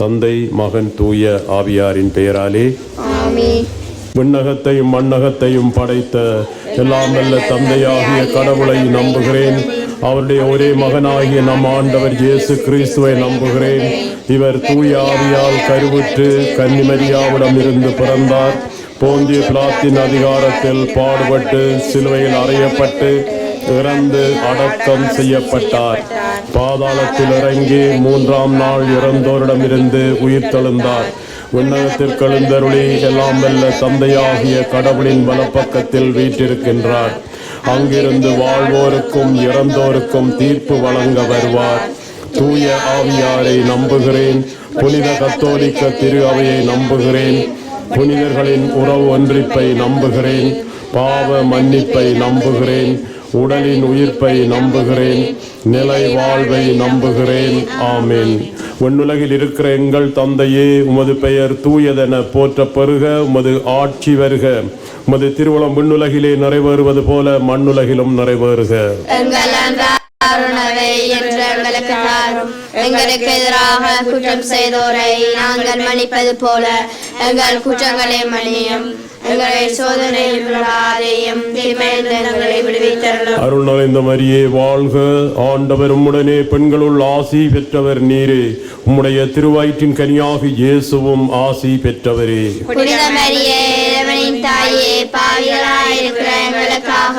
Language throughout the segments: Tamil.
தந்தை மகன் தூய ஆவியாரின் பெயராலே விண்ணகத்தையும் மண்ணகத்தையும் படைத்த எல்லாம் வல்ல தந்தையாகிய கடவுளை நம்புகிறேன். அவருடைய ஒரே மகனாகிய நம் ஆண்டவர் இயேசு கிறிஸ்துவை நம்புகிறேன். இவர் தூய ஆவியால் கருவுற்று கன்னிமரியாவிடம் இருந்து பிறந்தார். போந்திய பிளாத்தின் அதிகாரத்தில் பாடுபட்டு சிலுவையில் அறையப்பட்டு இறந்து அடக்கம் செய்யப்பட்டார். பாதாளத்தில் இறங்கி மூன்றாம் நாள் இறந்தோரிடமிருந்து உயிர் தெழுந்தார். விண்ணகத்திற்கு எல்லாம் வெல்ல தந்தையாகிய கடவுளின் வலப்பக்கத்தில் வீட்டிருக்கின்றார் அங்கிருந்து வாழ்வோருக்கும் இறந்தோருக்கும் தீர்ப்பு வழங்க வருவார். தூய ஆவியாரை நம்புகிறேன். புனித கத்தோலிக்க திரு அவையை நம்புகிறேன். புனிதர்களின் உறவு ஒன்றிப்பை நம்புகிறேன். பாவ மன்னிப்பை நம்புகிறேன். உடலின் உயிர்ப்பை நம்புகிறேன். நிலை வாழ்வை நம்புகிறேன். ஆமேன். வெண்ணுலகில் இருக்கிற எங்கள் தந்தையே உமது பெயர் தூயதென போற்ற பெருக உமது ஆட்சி வருக. உமது திருவளம் விண்ணுலகிலே நிறைவேறுவது போல மண்ணுலகிலும் நிறைவேறுக. எங்களுக்கு எதிராக குற்றம் செய்தோரை நாங்கள் மன்னிப்பது போல எங்கள் குற்றங்களை மன்னியும். எங்களை சோதனையில் விடாதையும் தீமையிலிருந்து எங்களை விடுவித்தருளும். அருள் நிறைந்த மரியே வாழ்க. ஆண்டவர் உம்முடனே பெண்களுள் ஆசி பெற்றவர் நீரே. உம்முடைய திருவயிற்றின் கனியாக இயேசுவும் ஆசி பெற்றவரே. புனித மரியே இறைவனின் தாயே பாவிகளாயிருக்கிற எங்களுக்காக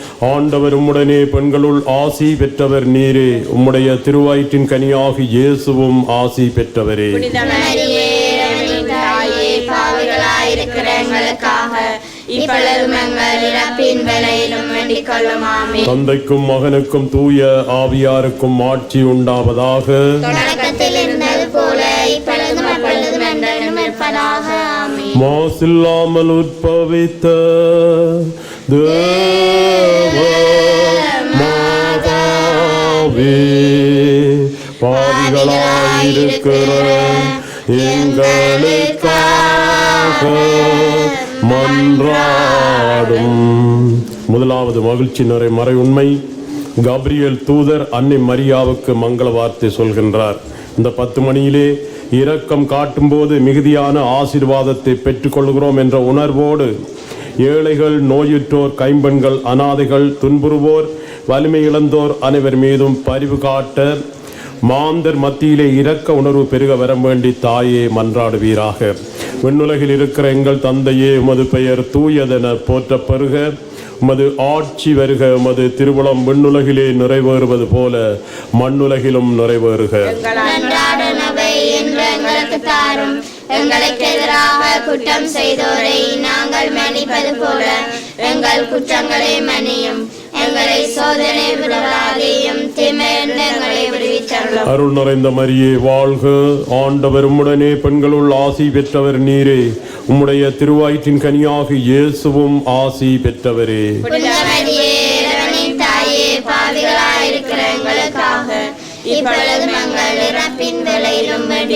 ஆண்டவர் உம்முடனே பெண்களுள் ஆசி பெற்றவர் நீரே. உம்முடைய திருவயிற்றின் கனியாக இயேசுவும் ஆசி பெற்றவரே. தந்தைக்கும் மகனுக்கும் தூய ஆவியாருக்கும் ஆட்சி உண்டாவதாக. மாசில்லாமல் உற்பவித்த தேவ மாதாவே பாவிகளாயிருக்கிற எங்களுக்காக மன்றாடும் முதலாவது மகிழ்ச்சி நிறை மறை உண்மை. கப்ரியல் தூதர் அன்னை மரியாவுக்கு மங்கள வார்த்தை சொல்கின்றார். இந்த பத்து மணியிலே இரக்கம் காட்டும்போது மிகுதியான ஆசீர்வாதத்தை பெற்றுக்கொள்கிறோம் என்ற உணர்வோடு ஏழைகள் நோயுற்றோர் கைம்பெண்கள் அனாதைகள் துன்புறுவோர் வலிமை இழந்தோர் அனைவர் மீதும் பரிவு காட்ட மாந்தர் மத்தியிலே இரக்க உணர்வு பெருக வர வேண்டி தாயே மன்றாடுவீராக. விண்ணுலகில் இருக்கிற எங்கள் தந்தையே உமது பெயர் தூயதென போற்ற பெருக உமது ஆட்சி வருக உமது திருவுளம் விண்ணுலகிலே நிறைவேறுவது போல மண்ணுலகிலும் நிறைவேறுக. எங்களுக்கு எதிராக குற்றம் செய்தோரை நாங்கள் மன்னிப்பது போல எங்கள் குற்றங்களை மன்னியும். எங்களை சோதனை விடாதையும் தீமையிலிருந்து எங்களை விடுவித்தருளும். அருள் நிறைந்த மரியே வாழ்க. ஆண்டவர் உம்முடனே பெண்களுள் ஆசி பெற்றவர் நீரே. உம்முடைய திருவாயிற்றின் கனியாக இயேசுவும் ஆசி பெற்றவரே.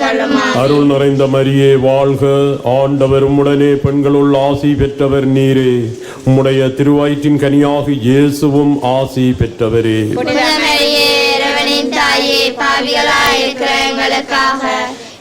கொள்ளுமா அருள் நிறைந்த மரியே வாழ்க. ஆண்டவர் உம்முடனே பெண்களுள் ஆசி பெற்றவர் நீரே. உம்முடைய திருவாயிற்றின் கனியாக இயேசுவும் ஆசி பெற்றவரே. பாவிகளாயிருக்கிற எங்களுக்காக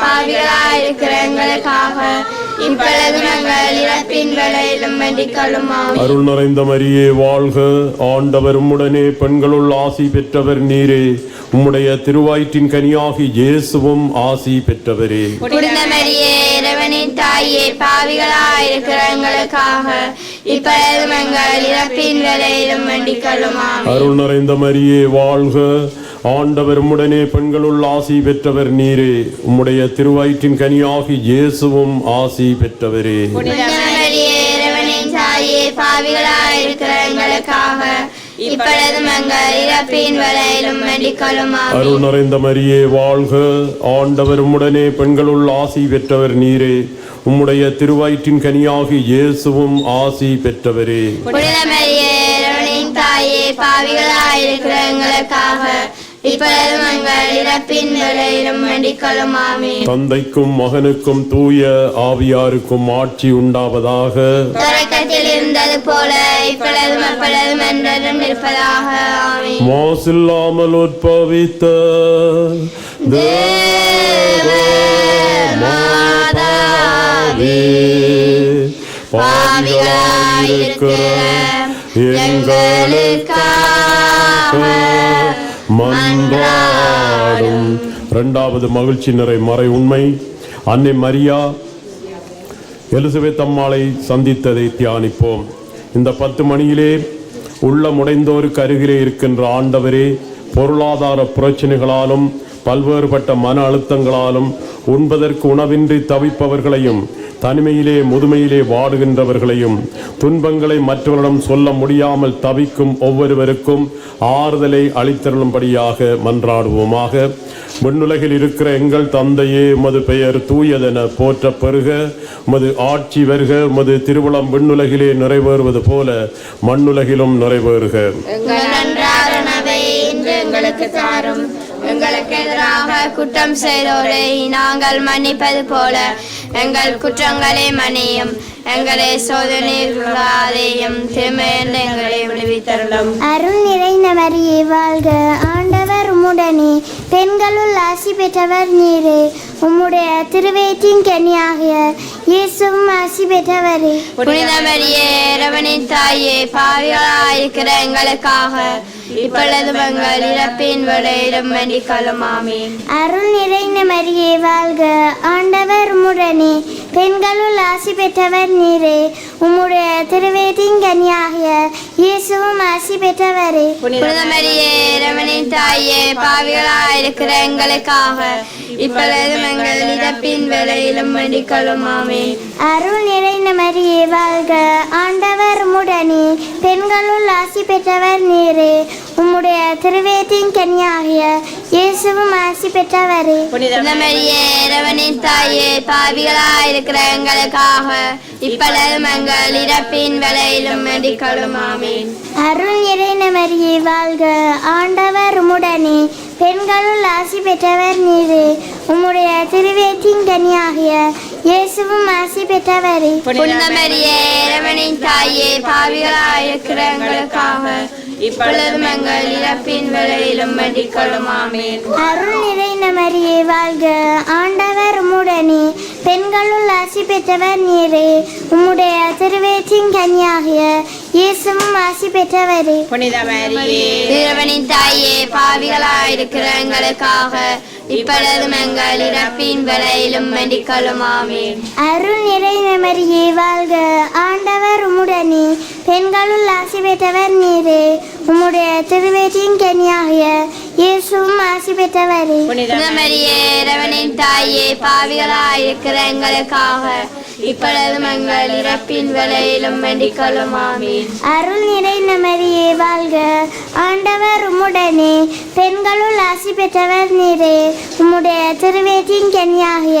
பாவிகளாயிருக்கிற எங்களுக்காக அருள் நிறைந்த மரியே வாழ்க. ஆண்டவர் உம்முடனே பெண்களுள் ஆசி பெற்றவர் நீரே. உம்முடைய திருவயிற்றின் கனியாகி இயேசுவும் ஆசி பெற்றவரே. தாயே பாவிகளாயிருக்கிற எங்களுக்காக இப்பொழுதும் எங்கள் இறப்பின் ஆமே அருள் நிறைந்த மரியே வாழ்க. ஆண்டவர் உம்முடனே பெண்களுள் ஆசி பெற்றவர் நீரே. உம்முடைய திருவயிற்றின் கனியாகி இயேசுவும் ஆசி பெற்றவரே. அருள் நிறைந்த மரியே வாழ்க. ஆண்டவர் உம்முடனே பெண்களுள் ஆசி பெற்றவர் நீரே. உம்முடைய திருவயிற்றின் கனியாகி இயேசுவும் ஆசி பெற்றவரே. தாயே பாவிகளாயிருக்கிற எங்களுக்காக. தந்தைக்கும் மகனுக்கும் தூய ஆவியாருக்கும் ஆட்சி உண்டாவதாக. தொடக்கத்தில் இருந்தது போல இப்பொழுதும் எப்பொழுதும் என்றும் இருப்பதாக மாசில்லாமல் உற்பவித்த பாவிகளாயிருக்கிற எங்களுக்காக. மன்றாடும். இரண்டாவது மகிழ்ச்சி நிறை மறை உண்மை. அன்னை மரியா எலிசபெத் அம்மாளை சந்தித்ததை தியானிப்போம். இந்த பத்து மணியிலே உள்ள முடைந்தோருக்கு அருகிலே இருக்கின்ற ஆண்டவரே பொருளாதார பிரச்சனைகளாலும் பல்வேறுபட்ட மன அழுத்தங்களாலும் உண்பதற்கு உணவின்றி தவிப்பவர்களையும் தனிமையிலே முதுமையிலே வாடுகின்றவர்களையும் துன்பங்களை மற்றவரிடம் சொல்ல முடியாமல் தவிக்கும் ஒவ்வொருவருக்கும் ஆறுதலை அளித்தருளும்படியாக மன்றாடுவோமாக. விண்ணுலகில் இருக்கிற எங்கள் தந்தையே உமது பெயர் தூயதென போற்ற பெருக உமது ஆட்சி வருக உமது திருவிழம் விண்ணுலகிலே நிறைவேறுவது போல மண்ணுலகிலும் நிறைவேறுக. எங்களுக்கு தாரும். எங்களுக்கு எதிராக குற்றம் செய்தோரை நாங்கள் மன்னிப்பது போல எங்கள் குற்றங்களை மன்னியும். எங்களை சோதனையும் திருமையிலிருந்து எங்களை விடுவித்தருளும். அருள் நிறைந்த மரியே வாழ்க. ஆண்டவர் உம்முடனே. பெண்களுள் ஆசி பெற்றவர் நீரே. உம்முடைய திருவேற்றின் கனியாகிய இயேசுவும் ஆசி பெற்றவரே. புனிதமரியே இறைவனின் தாயே பாவிகளாயிருக்கிற எங்களுக்காக இப்பொழுதும் எங்கள் இறப்பின் விடையிலும் ஆமீன். அருள் நிறைந்த மரியே வாழ்க. ஆண்டவர் உம்முடனே. பெண்களுள் ஆசி பெற்றவர் நீரே. உம்முடைய திருவேற்றின் கனியாகிய இயேசுவும் ஆசி பெற்றவரே. புனிதமரியே இறைவனின் தாயே பாவிகளாயிருக்கிற எங்களுக்காக இப்பொழுதும் எங்கள் இறப்பின் வேளையிலும் வேண்டிக் கொள்ளும் ஆமீன். அருள் நிறைந்த மரியே வாழ்க. ஆண்டவர் உம்முடனே. பெண்களுள் ஆசி பெற்றவர் நீரே. உம்முடைய திருவேற்றின் கனியாகிய இயேசுவும் ஆசி பெற்றவரே. புனிதமரியே இறைவனின் தாயே பாவிகளாயிருக்கிற எங்களுக்காக இப்பொழுதும் எங்கள் இறப்பின் வேளையிலும் வேண்டிக் கொள்ளும் ஆமீன். அருள் நிறைந்த மரியே வாழ்க ஆண்டவர் உம்முடனே. பெண்களுள் ஆசி பெற்றவர் நீரே. உம்முடைய திருவேற்றின் கனியாகிய இயேசுவும் ஆசி பெற்றவரே. புனிதமரியே இறைவனின் தாயே பாவிகளாயிருக்கிற எங்களுக்காக இப்பொழுதும் எங்கள் இறப்பின் வேளையிலும் வேண்டிக் கொள்ளும் ஆமீன். அருள் நிறைந்த மரியே வாழ்க. ஆண்டவர் உம்முடனே. பெண்களுள் ஆசி பெற்றவர் நீரே. உம்முடைய திருவேற்றின் கனியாகிய இயேசுவும் ஆசி பெற்றவரே. இறைவனின் தாயே பாவிகளாயிருக்கிற எங்களுக்காக இப்பொழுதும் எங்கள் இறப்பின் வேளையிலும் வேண்டிக் கொள்ளும் ஆமீன். அருள் நிறைந்த மரியே வாழ்க. ஆண்டவர் உம்முடனே. பெண்களுள் ஆசி பெற்றவர் நீரே. உம்முடைய திருவேற்றின் கனியாகிய இயேசுவும் ஆசி பெற்றவரே. புனிதமரியே இறைவனின் தாயே பாவிகளாயிருக்கிற எங்களுக்காக இப்பொழுதும் எங்கள் இறப்பின் வேளையிலும் வேண்டிக்கொள்ளும் ஆமீன். அருள் நிறைந்த மரியே வாழ்க. ஆண்டவர் உம்முடனே பெண்களுள் ஆசி பெற்றவர் நீரே. உம்முடைய திருவேற்றின் கன்னியாகிய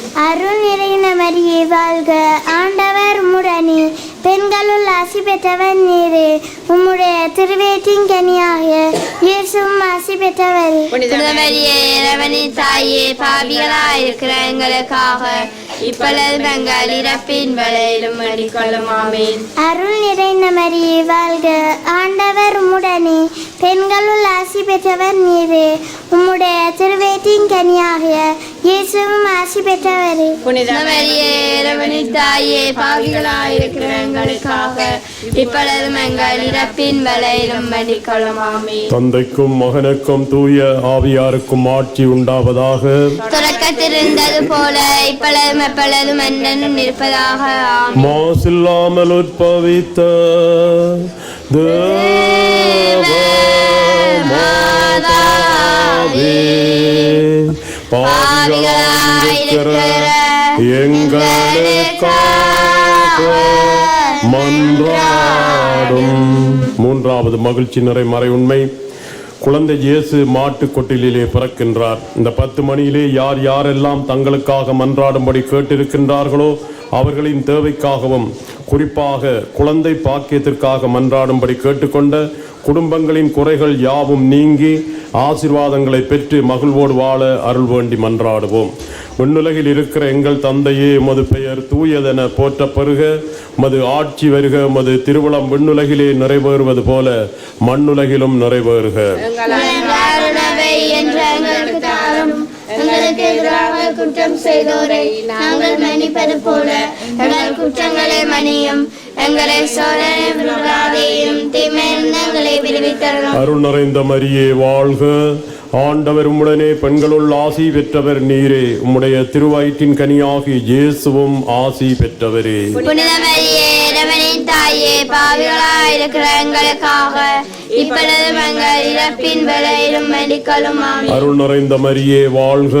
அருள் நிறைந்த மரியே வாழ்க. ஆண்டவர் உம்முடனே. பெண்களுள் ஆசி பெற்றவர் நீரே. உம்முடைய திருவேற்றின் கனியாக இயேசும் ஆசி பெற்றவர். புனித மரியே இறைவனின் தாயே பாவிகளாயிருக்கிற எங்களுக்காக இப்பொழுதும் எங்கள் இறப்பின் வேளையிலும் வேண்டிக்கொள்ளும் ஆமீன். அருள் நிறைந்த மரியே வாழ்க. ஆண்டவர் உம்முடனே. பெண்களுள் ஆசி பெற்றவர் நீரே. உம்முடைய திருவேற்றின் கனியாகிய இயேசுவும் ஆசி பெற்றவரே. புனித மரியே இறைவனின் தாயே பாவிகளாயிருக்கிற எங்களுக்காக இப்பொழுதும் எங்கள் இறப்பின் வேளையிலும் வேண்டிக்கொள்ளும் ஆமீன். தந்தைக்கும் மகனுக்கும் தூய ஆவியாருக்கும் ஆட்சி உண்டாவதாக. தொடக்கத்திருந்தது போல இப்பொழுதும் எப்பொழுதும் என்றென்றும் இருப்பதாக மாசில்லாமல் உற்பவித்த பாவிகளாயிருக்கிற எங்களுக்காக மன்றாடும். மூன்றாவது மகிழ்ச்சி நிறை மறை உண்மை குழந்தை இயேசு மாட்டு கொட்டிலே பிறக்கின்றார். இந்த பத்து மணியிலே யார் யாரெல்லாம் தங்களுக்காக மன்றாடும்படி கேட்டிருக்கின்றார்களோ அவர்களின் தேவைக்காகவும் குறிப்பாக குழந்தை பாக்கியத்திற்காக மன்றாடும்படி கேட்டுக்கொண்ட குடும்பங்களின் குறைகள் யாவும் நீங்கி ஆசிர்வாதங்களை பெற்று மகிழ்வோடு வாழ அருள் வேண்டி மன்றாடுவோம். விண்ணுலகில் இருக்கிற எங்கள் தந்தையே உமது பெயர் தூயதென போற்றப்பெறுக. மது ஆட்சி வருக மது திருவிழம் விண்ணுலகிலே நிறைவேறுவது போல மண்ணுலகிலும் நிறைவேறுக. எங்களுக்கு எதிராக குற்றம் செய்தோரை நாங்கள் மன்னிப்பது போல எங்கள் குற்றங்களை மன்னியும். எங்களை சோதனை எங்களை விடுவித்தரணும் அருள் நிறைந்த மரியே வாழ்க. ஆண்டவர் உம்முடனே பெண்களுள் ஆசி பெற்றவர் நீரே. உம்முடைய திருவயிற்றின் கனியாகி இயேசுவும் ஆசி பெற்றவரே. புனித மரியே பாவிகளாய் இருக்கிற எங்களுக்காக இப்பொழுதும் எங்கள் இறப்பின் வேளையிலும் மெடிக்கலும் அருள் நிறைந்த மரியே வாழ்க.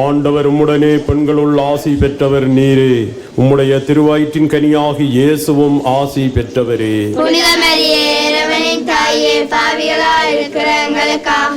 ஆண்டவர் உம்முடனே பெண்களுள் ஆசி பெற்றவர் நீரே. உம்முடைய திருவயிற்றின் கனியாகி இயேசுவும் ஆசி பெற்றவரே. புனித மரியே இறைவனின் தாயே பாவிகளாய் இருக்கிற எங்களுக்காக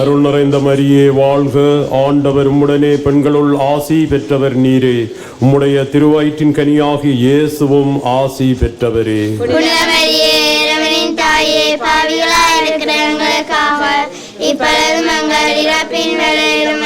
அருள் நிறைந்த மரியே வாழ்க. ஆண்டவர் உம்முடனே பெண்களுள் ஆசி பெற்றவர் நீரே. உம்முடைய திருவயிற்றின் கனியாகி இயேசுவும் ஆசி பெற்றவரே. இப்பொழுதும் எங்கள் இறப்பின் ஆமீன்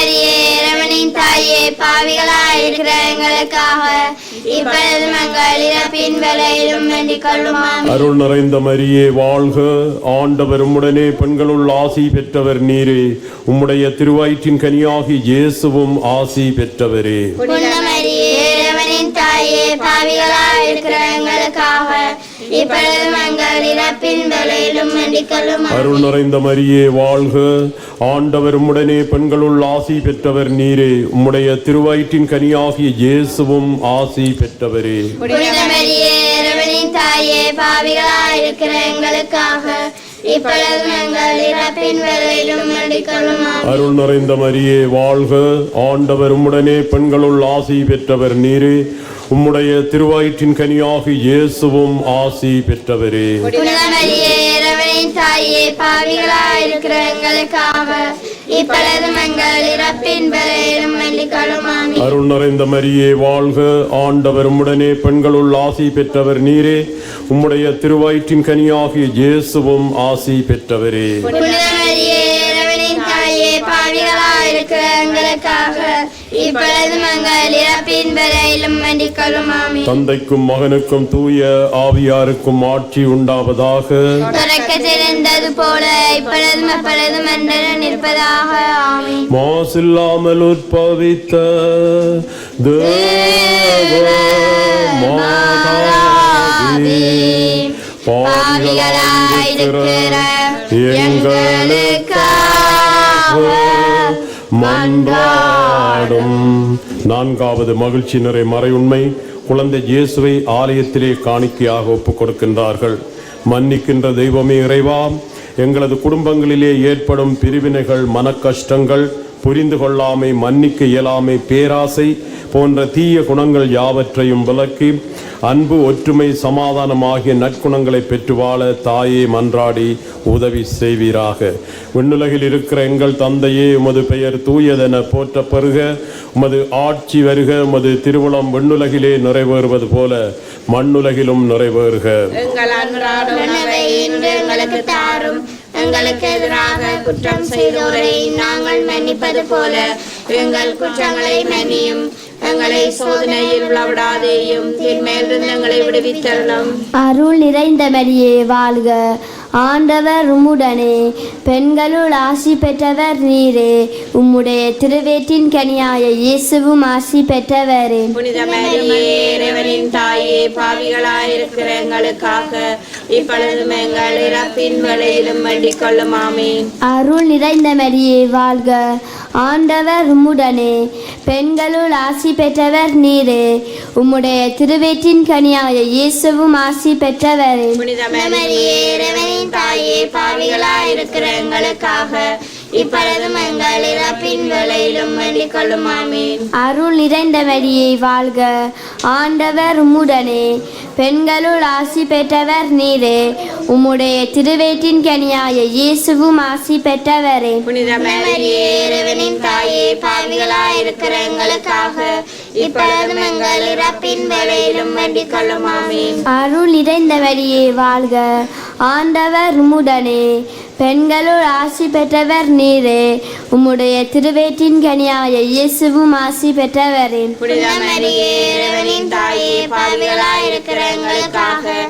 பாவிகளாய் இருக்கிற எங்களுக்காக இப்பொழுதும் எங்கள் இறப்பின் வேளையிலும் மெடிக்கலும் ஆமீன் அருள் நிறைந்த மரியே வாழ்க. ஆண்டவர் உம்முடனே பெண்களுள் ஆசி பெற்றவர் நீரே. உம்முடைய திருவயிற்றின் கனியாகி இயேசுவும் ஆசி பெற்றவரே. புனித மரியே இறைவனின் தாயே பாவிகளாய் இருக்கிற எங்களுக்காக அருள் நிறைந்த மரியே வாழ்க. ஆண்டவர் உம்முடனே பெண்களுள் ஆசி பெற்றவர் நீரே. உம்முடைய திருவயிற்றின் கனியாகிய இயேசுவும் ஆசி பெற்றவரே. தாயே பாவிகளாய் இருக்கிற எங்களுக்காக அருள் நிறைந்த மரியே வாழ்க. ஆண்டவர் உம்முடனே பெண்களுள் ஆசி பெற்றவர் நீரே. உம்முடைய திருவயிற்றின் கனியாக இயேசுவும் ஆசி பெற்றவரே. தாயே பாவிகளாய் இருக்கிற எங்களுக்காக அருள் நிறைந்த மரியே வாழ்க. ஆண்டவர் உம்முடனே பெண்களுள் ஆசி பெற்றவர் நீரே. உம்முடைய திருவயிற்றின் கனியாகிய இயேசுவும் ஆசி பெற்றவரே. பாவிகளாய் இருக்கிற எங்களுக்காக தந்தைக்கும் மகனுக்கும் தூய ஆவியாருக்கும் ஆட்சி உண்டாவதாக. இருந்தது போல இப்பொழுதும் எப்பொழுதும் நிற்பதாக மாசில்லாமல் உற்பவித்த பாவிகளாயிருக்கிற எங்களுக்காக மன்றாடும். நான்காவது மகிழ்ச்சி நிறை மறையுண்மை குழந்தை இயேசுவை ஆலயத்திலே காணிக்கையாக ஒப்புக் கொடுக்கின்றார்கள். மன்னிக்கின்ற தெய்வமே இறைவாம் எங்களது குடும்பங்களிலே ஏற்படும் பிரிவினைகள் மன கஷ்டங்கள் புரிந்து கொள்ளாமை மன்னிக்க இயலாமை பேராசை போன்ற தீய குணங்கள் யாவற்றையும் விலக்கி அன்பு ஒற்றுமை சமாதானம் ஆகிய நற்குணங்களை பெற்று வாழ தாயே மன்றாடி உதவி செய்வீராக. விண்ணுலகில் இருக்கிற எங்கள் தந்தையே உமது பெயர் தூயதென போற்ற பெறுக உமது ஆட்சி வருக. உமது திருவுளம் விண்ணுலகிலே நிறைவேறுவது போல மண்ணுலகிலும் நிறைவேறுக. எங்களுக்கு எதிராக குற்றம் செய்தோரை நாங்கள் மன்னிப்பது போல. எங்கள் குற்றங்களை மன்னியும். எங்களை சோதனையில் விழவிடாதேயும். தீர்மேலிருந்து எங்களை விடுவித்தரணும். அருள் நிறைந்த மரியே வாழ்க. ஆண்டவர் உம்முடனே. பெண்களுள் ஆசி பெற்றவர் நீரே. உம்முடைய திருவேற்றின் கனியாய இயேசுவும் ஆசி பெற்றவரே. புனித மரியே இறைவனின் தாயே பாவிகளாயிருக்கிற எங்களுக்காக இப்பொழுதும் எங்கள் இறப்பின் வேளையிலும் வேண்டிக் கொள்ளும் ஆமீன் அருள் நிறைந்த மரியே வாழ்க. ஆண்டவர் உம்முடனே. பெண்களுள் ஆசி பெற்றவர் நீரே. உம்முடைய திருவேற்றின் கனியாய இயேசுவும் ஆசி பெற்றவரே. புனித மரியே இறைவனின் தாயே பாவிகளாயிருக்கிற எங்களுக்காக இப்பொழுதும் எங்கள் இறப்பின் வேளையிலும் வேண்டிக் கொள்ளும் ஆமீன். அருள் வாழ்க. ஆண்டவர் உம்முடனே. பெண்களுள் ஆசி பெற்றவர் நீரே. உம்முடைய திருவேற்றின் கனியாய இயேசுவும் ஆசி பெற்றவரே. புனித மரியே இறைவனின் தாயே பாவிகளாயிருக்கிற எங்களுக்காக இப்பொழுதும் எங்கள் இறப்பின் வேளையிலும் வேண்டிக் கொள்ளும் ஆமீன். அருள் நிறைந்த மரியே வாழ்க. ஆண்டவர் உம்முடனே. பெண்களுள் ஆசி பெற்றவர் நீரே. உம்முடைய திருவேற்றின் கனியாய இயேசுவும் ஆசி பெற்றவரே. தாயே பாவிகளாயிருக்கிற எங்களுக்காக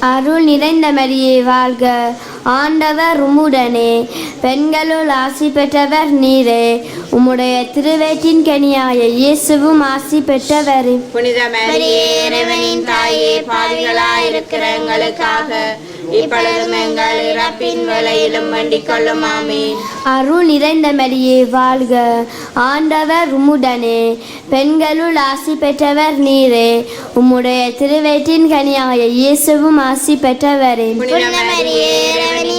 அருள் நிறைந்த மரியே வாழ்க. ஆண்டவர் உம்முடனே. பெண்களுள் ஆசி பெற்றவர் நீரே. உம்முடைய திருவேற்றின் கனியாய இயேசுவும் ஆசி பெற்றவரே. புனித மரியே மரியே இறைவனின் தாயே பாவிகளாயிருக்கிற எங்களுக்காக இப்பொழுதும் எங்கள் இறப்பின் வேளையிலும் வேண்டிக் கொள்ளும் ஆமீன். அருள் நிறைந்த மரியே வாழ்க. ஆண்டவர் உம்முடனே. பெண்களுள் ஆசி பெற்றவர் நீரே. உம்முடைய திருவேற்றின் கனியாய இயேசுவும் ஆசி பெற்றவரே.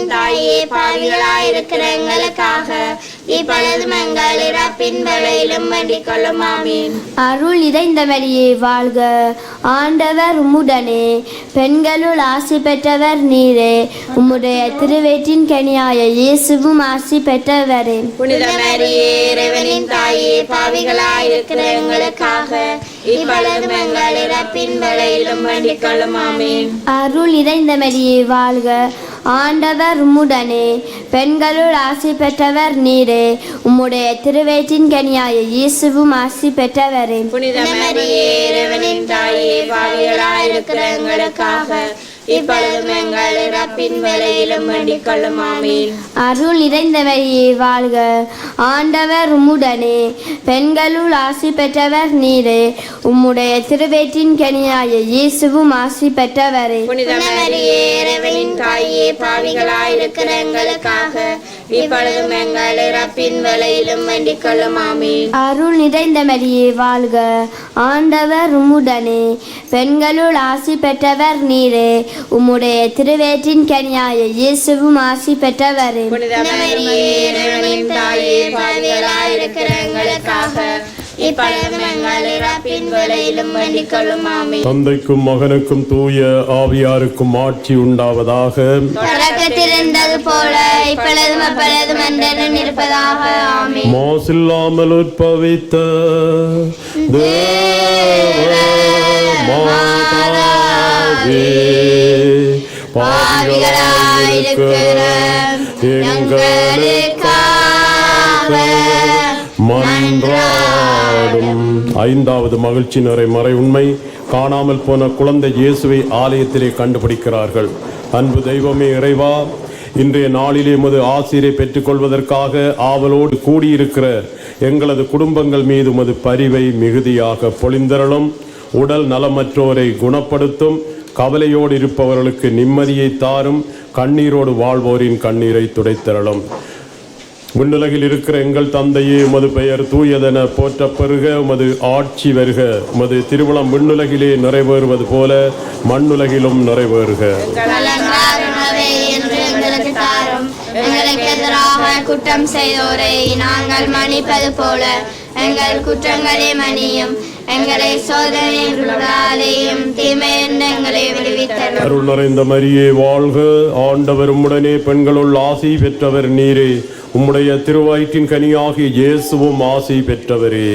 தாயே பாவிகளாயிருக்கிற எங்களுக்காக இப்பொழுதும் எங்கள் இறப்பின் வேளையிலும் வேண்டிக் கொள்ளும் ஆமீன். அருள் நிறைந்த மரியே வாழ்க. ஆண்டவர் உம்முடனே. பெண்களுள் ஆசி பெற்றவர் நீரே. உம்முடைய திருவேற்றின் கனியாய இயேசுவும் ஆசி பெற்றவரே. புனித மரியே இறைவனின் தாயே பாவிகளாயிருக்கிற எங்களுக்காக இப்பொழுதும் எங்கள் இறப்பின் வேளையிலும் வேண்டிக் கொள்ளும் ஆமீன். அருள் நிறைந்த மரியே வாழ்க. ஆண்டவர் உம்முடனே. பெண்களுள் ஆசி பெற்றவர் நீரே. உம்முடைய திருவேற்றின் கனியாய இயேசுவும் ஆசி பெற்றவரே. புனித மரியே இறைவனின் தாயே பாவிகளாயிருக்கிற எங்களுக்காக இப்பொழுதும் எங்கள் இறப்பின் வேளையிலும் வேண்டிக் கொள்ளும் ஆமீன். அருள் நிறைந்த மரியே வாழ்க. ஆண்டவர் உம்முடனே. பெண்களுள் ஆசி பெற்றவர் நீரே. உம்முடைய திருவேற்றின் கனியாய இயேசுவும் ஆசி பெற்றவரே. புனித மரியே இறைவனின் தாயே பாவிகளாயிருக்கிற எங்களுக்காக இப்பொழுதும் எங்கள் இறப்பின் வேளையிலும் வேண்டிக் கொள்ளும் ஆமீன். அருள் நிறைந்த மரியே வாழ்க. ஆண்டவர் உம்முடனே. பெண்களுள் ஆசி பெற்றவர் நீரே. உம்முடைய திருவேற்றின் கனியாய இயேசுவும் ஆசி பெற்றவரே. புனித மரியே இறைவனின் தாயே பாவிகளாய் இருக்கிற எங்களுக்காக தந்தைக்கும் மகனுக்கும் தூய ஆவியாருக்கும் ஆட்சி உண்டாவதாக மாசில்லாமல் உற்பவித்த பாவிகளாயிருக்கிற எங்களுக்காக மன்றாடும் ஐந்தாவது மகிழ்ச்சி நிறை மறை உண்மை காணாமல் போன குழந்தை இயேசுவை ஆலயத்திலே கண்டுபிடிக்கிறார்கள். அன்பு தெய்வமே இறைவா இன்றைய நாளிலே உமது ஆசிரியை பெற்றுக்கொள்வதற்காக ஆவலோடு கூடியிருக்கிற எங்களது குடும்பங்கள் மீது உமது பரிவை மிகுதியாக பொழிந்தரலும் உடல் நலமற்றோரை குணப்படுத்தும். கவலையோடு இருப்பவர்களுக்கு நிம்மதியை தாரும். கண்ணீரோடு வாழ்வோரின் கண்ணீரை துடைத்தரலும் விண்ணுலகில் இருக்கிற எங்கள் தந்தையே உமது பெயர் தூயதென போற்றப் பெறுக உமது ஆட்சி வருக. உமது திருவிழம் விண்ணுலகிலே நிறைவேறுவது போல மண்ணுலகிலும் நிறைவேறுக. எங்களுக்கு எதிராக குற்றம் செய்தோரை நாங்கள் மன்னிப்பது போல. எங்கள் குற்றங்களை மன்னியும். எங்களை அருள் நிறைந்த மரியே வாழ்க. ஆண்டவர் உம்முடனே பெண்களுள் ஆசி பெற்றவர் நீரே. உம்முடைய திருவயிற்றின் கனியாகிய இயேசுவும் ஆசி பெற்றவரே.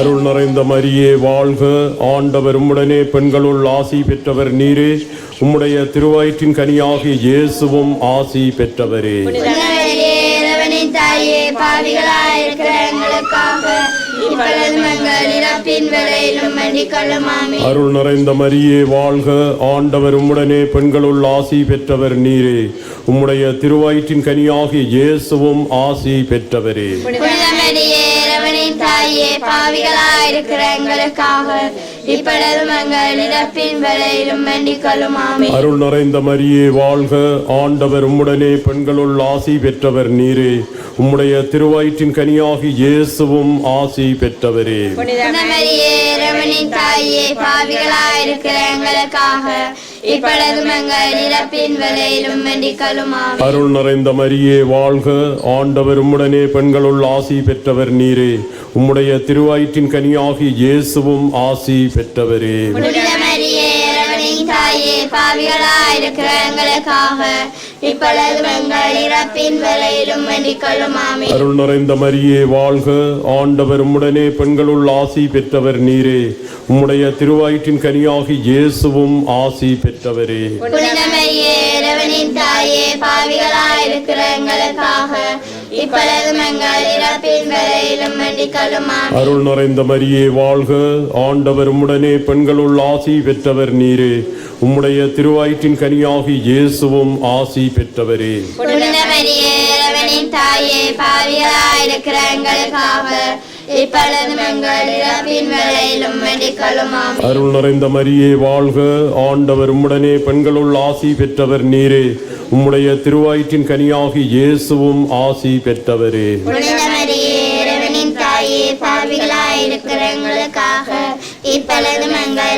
அருள் நிறைந்த மரியே வாழ்க. ஆண்டவர் உம்முடனே பெண்களுள் ஆசி பெற்றவர் நீரே. உம்முடைய திருவயிற்றின் கனியாகிய இயேசுவும் ஆசி பெற்றவரே. புனித மரியே இறைவனின் தாயே பாவிகளாய் இருக்கிற எங்களுக்காக அருள் நிறைந்த மரியே வாழ்க. ஆண்டவர் உம்முடனே பெண்களுள் ஆசி பெற்றவர் நீரே. உம்முடைய திருவயிற்றின் கனியாகிய இயேசுவும் ஆசி பெற்றவரே. புனித மரியே இறைவனின் தாயே பாவிகளாய் இருக்கிற எங்களுக்காக எங்கள் இறப்பின் அருள் நிறைந்த மரியே வாழ்க. ஆண்டவர் உம்முடனே பெண்களுள் ஆசி பெற்றவர் நீரே. உம்முடைய திருவயிற்றின் கனியாகிய இயேசுவும் ஆசி பெற்றவரே. புனித மரியே இறைவனின் தாயே பாவிகளாய் இருக்கிற எங்களுக்காக அருள் நிறைந்த மரியே வாழ்க. ஆண்டவர் உம்முடனே பெண்களுள் ஆசி பெற்றவர் நீரே. உம்முடைய திருவயிற்றின் கனியாகிய இயேசுவும் ஆசி பெற்றவரே. புனித மரியே இறைவனின் தாயே பாவிகளாய் இருக்கிற எங்களுக்காக இப்பொழுதும் எங்கள் இறப்பின் வேளையிலும் வேண்டிக் கொள்ளும் ஆமென். அருள் நிறைந்த மரியே வாழ்க. ஆண்டவர் உம்முடனே பெண்களுள் ஆசி பெற்றவர் நீரே. உம்முடைய திருவயிற்றின் கனியாகிய இயேசுவும் ஆசி பெற்றவரே. புனித மரியே இறைவனின் தாயே பாவிகளாய் இருக்கிற எங்களுக்காக அருள் நிறைந்த மரியே வாழ்க. ஆண்டவர் உம்முடனே பெண்களுள் ஆசி பெற்றவர் நீரே. உம்முடைய திருவயிற்றின் கனியாகிய இயேசுவும் ஆசி பெற்றவரே. தாயே பாவிகளாய் இருக்கிற எங்களுக்காக அருள் நிறைந்த மரியே வாழ்க. ஆண்டவர் உம்முடனே பெண்களுள் ஆசி பெற்றவர் நீரே. உம்முடைய திருவயிற்றின் கனியாகிய இயேசுவும் ஆசி பெற்றவரே. புனித மரியே இறைவனின் தாயே பாவிகளாய் இருக்கிற எங்களுக்காக இப்பொழுதும் எங்கள்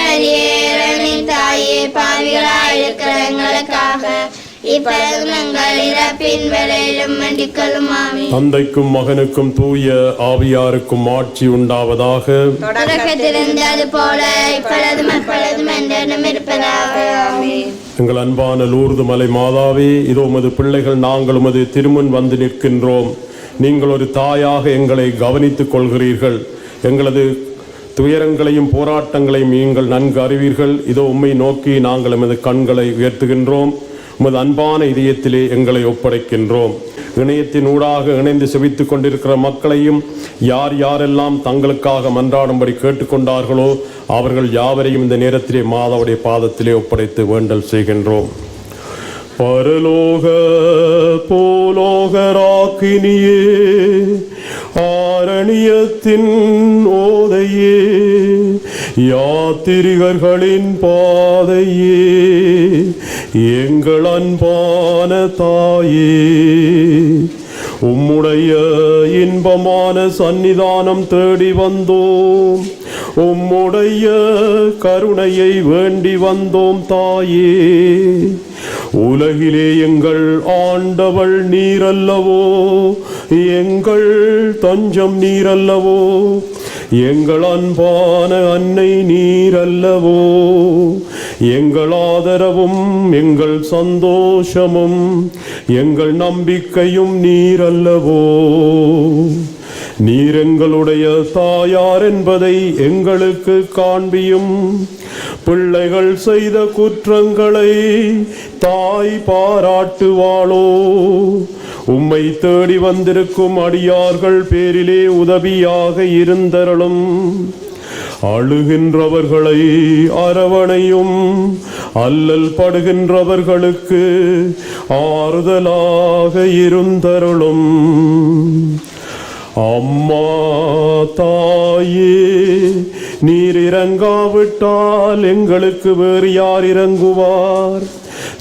தந்தைக்கும் மகனுக்கும் தூய ஆவியாருக்கும் ஆட்சி உண்டாவதாக. எங்கள் அன்பான லூர்து மலை மாதாவே இதோ உமது பிள்ளைகள் நாங்கள் உமது திருமுன் வந்து நிற்கின்றோம். நீங்கள் ஒரு தாயாக எங்களை கவனித்துக் கொள்கிறீர்கள். எங்களது துயரங்களையும் போராட்டங்களையும் நீங்கள் நன்கு அறிவீர்கள். இதோ உம்மை நோக்கி நாங்கள் எமது கண்களை உயர்த்துகின்றோம். உமது அன்பான இதயத்திலே எங்களை ஒப்படைக்கின்றோம். இணையத்தின் ஊடாக இணைந்து செவித்துக் கொண்டிருக்கிற மக்களையும் யார் யாரெல்லாம் தங்களுக்காக மன்றாடும்படி கேட்டுக்கொண்டார்களோ அவர்கள் யாவரையும் இந்த நேரத்திலே மாதவுடைய பாதத்திலே ஒப்படைத்து வேண்டல் செய்கின்றோம். பரலோக போலோகராக்கினியே ஆரணியத்தின் ஓதையே யாத்திரிகர்களின் பாதையே எங்கள் அன்பான தாயே உம்முடைய இன்பமான சன்னிதானம் தேடி வந்தோம். உம்முடைய கருணையை வேண்டி வந்தோம் தாயே. உலகிலே எங்கள் ஆண்டவள் நீரல்லவோ எங்கள் தஞ்சம் நீரல்லவோ எங்கள் அன்பான அன்னை நீரல்லவோ? எங்கள் ஆதரவும் எங்கள் சந்தோஷமும் எங்கள் நம்பிக்கையும் நீரல்லவோ? நீர் எங்களுடைய தாயார் என்பதை எங்களுக்கு காண்பியும். பிள்ளைகள் செய்த குற்றங்களை தாய் பாராட்டுவாளோ? உம்மை தேடி வந்திருக்கும் அடியார்கள் பேரிலே உதவியாக இருந்தருளும். அழுகின்றவர்களை அரவணையும் அல்லல் படுகின்றவர்களுக்கு ஆறுதலாக இருந்தருளும். அம்மா தாயே நீர் இறங்காவிட்டால் எங்களுக்கு வேறு யார் இறங்குவார்?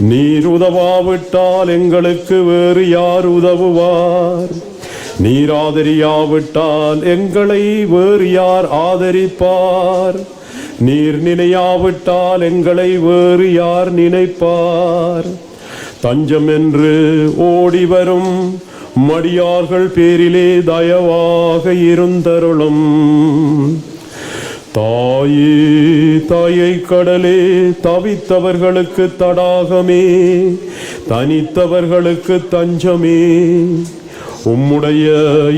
நீர் உதவாவிட்டால் எங்களுக்கு வேறு யார் உதவுவார்? நீர் ஆதரியாவிட்டால் எங்களை வேறு யார் ஆதரிப்பார்? நீர் நினையாவிட்டால் எங்களை வேறு யார் நினைப்பார்? தஞ்சம் என்று ஓடி வரும் மடியார்கள் பேரிலே தயவாக இருந்தருளும். தாயே தாயை கடலே தவித்தவர்களுக்கு தடாகமே தனித்தவர்களுக்கு தஞ்சமே. உம்முடைய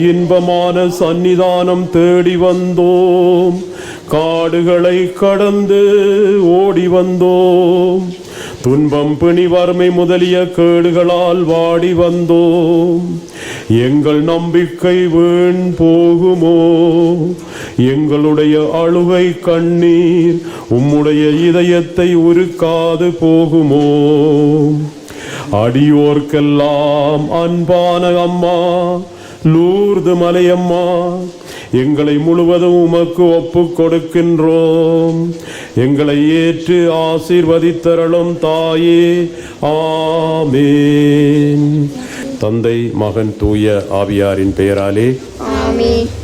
இன்பமான சந்நிதானம் தேடி வந்தோம். காடுகளை கடந்து ஓடி வந்தோம். துன்பம் பிணி வறுமை முதலிய கேடுகளால் வாடி வந்தோம் எங்கள் நம்பிக்கை வீண் போகுமோ. எங்களுடைய அழுகை கண்ணீர் உம்முடைய இதயத்தை உருக்காது போகுமோ. அடியோர்க்கெல்லாம் அன்பான அம்மா லூர்து மலையம்மா எங்களை முழுவதும் உமக்கு ஒப்பு கொடுக்கின்றோம் எங்களை ஏற்று ஆசீர்வதித்தருளும் தாயே. ஆமேன். தந்தை மகன் தூய ஆவியாரின் பெயராலே. ஆமீன்.